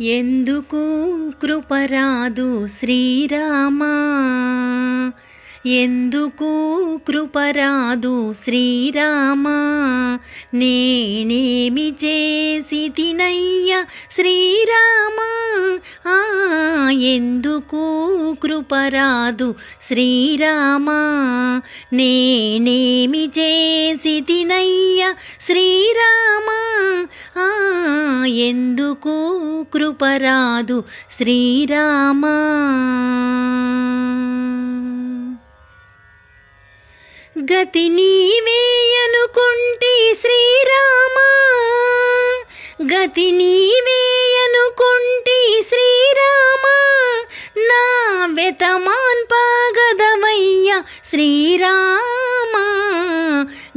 ఎందుకు కృపరాదు శ్రీరామా? ఎందుకు కృపరాదు శ్రీరామా? నేనేమి చేసి తినయ్య శ్రీరామా? ఆ, ఎందుకు కృపరాదు శ్రీరామా? నేనేమి చేసి తినయ్య శ్రీరామా? ఆ, ఎందుకు కృపరాదు శ్రీరామా? దుర్గతి నీవే అనుకుంటే శ్రీరామా. గతి నీవే అనుకుంటే శ్రీరామా. నా వెతమాన్ పాగదవయ్య శ్రీరామా.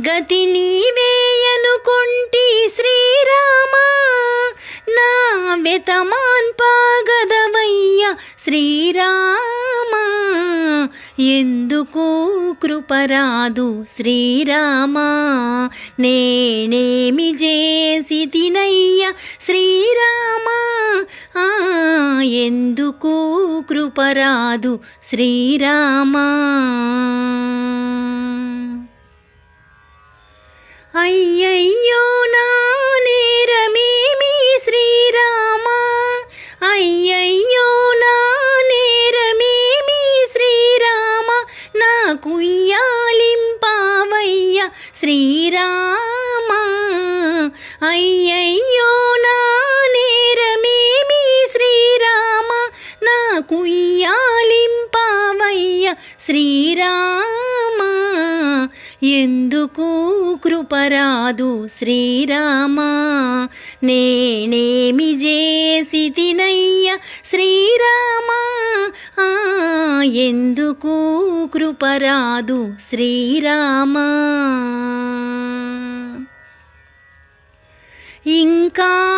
గతి నీవే అనుకుంటే శ్రీరామా. నా వెతమాన్ పాగదవయ్య శ్రీరామ. ఎందుకు కృపరాదు శ్రీరామా? నేనేమి చేసి తినయ్య శ్రీరామా? ఎందుకు కృపరాదు శ్రీరామా? అయ్యయ్య. అయ్యయ్యో నా నేరమేమి శ్రీరామ నాకు ఇయ్యాలింపావయ్య శ్రీరామా. ఎందుకు కృపరాదు శ్రీరామా? నేనేమి చేసి తినయ్య శ్రీరామా? ఆ, ఎందుకు కృపరాదు శ్రీరామా? ఇంకా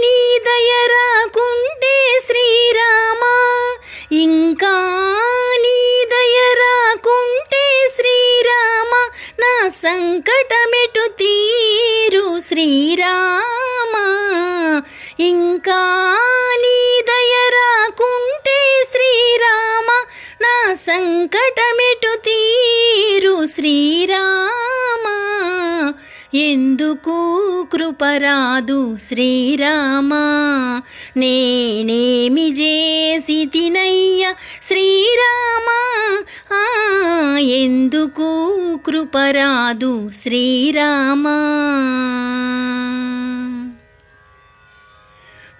నీ దయ రాకుంటే శ్రీరామా. ఇంకా నీ దయ రాకుంటే శ్రీరామ. నా సంకటమెటు తీరు శ్రీరామ. ఇంకా నీ దయ రాకుంటే శ్రీరామ. నా సంకటమెటు తీరు శ్రీరామ. ఎందుకు కృపరాదు శ్రీరామా? నేనేమి చేసి తినయ్య శ్రీరామా? ఆ, ఎందుకు కృపరాదు శ్రీరామా?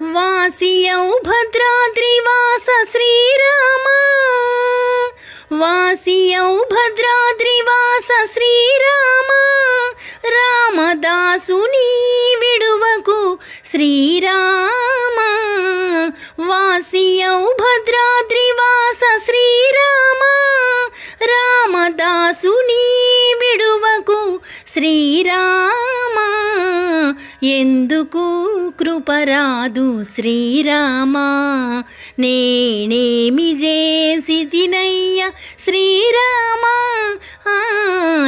వాసియౌ భద్రాద్రివాస శ్రీరామా. వాసియౌ శ్రీరామా. వాసియౌ భద్రాద్రివాస శ్రీరామా. రామదాసుని విడువకు శ్రీరామా. ఎందుకు కృపరాదు శ్రీరామా? నేనేమి చేసి తినయ్య శ్రీరామా?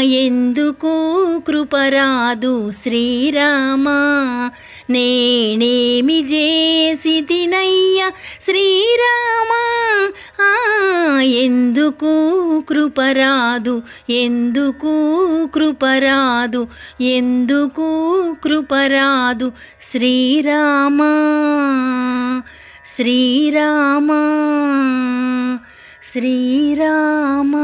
ఎందుకు కృపరాదు శ్రీరామా? నేనేమి చేసి తినయ్య శ్రీరామా? ఆ, ఎందుకు కృపరాదు? ఎందుకు కృపరాదు? ఎందుకు కృపరాదు శ్రీరామా? శ్రీరామా? శ్రీరామా?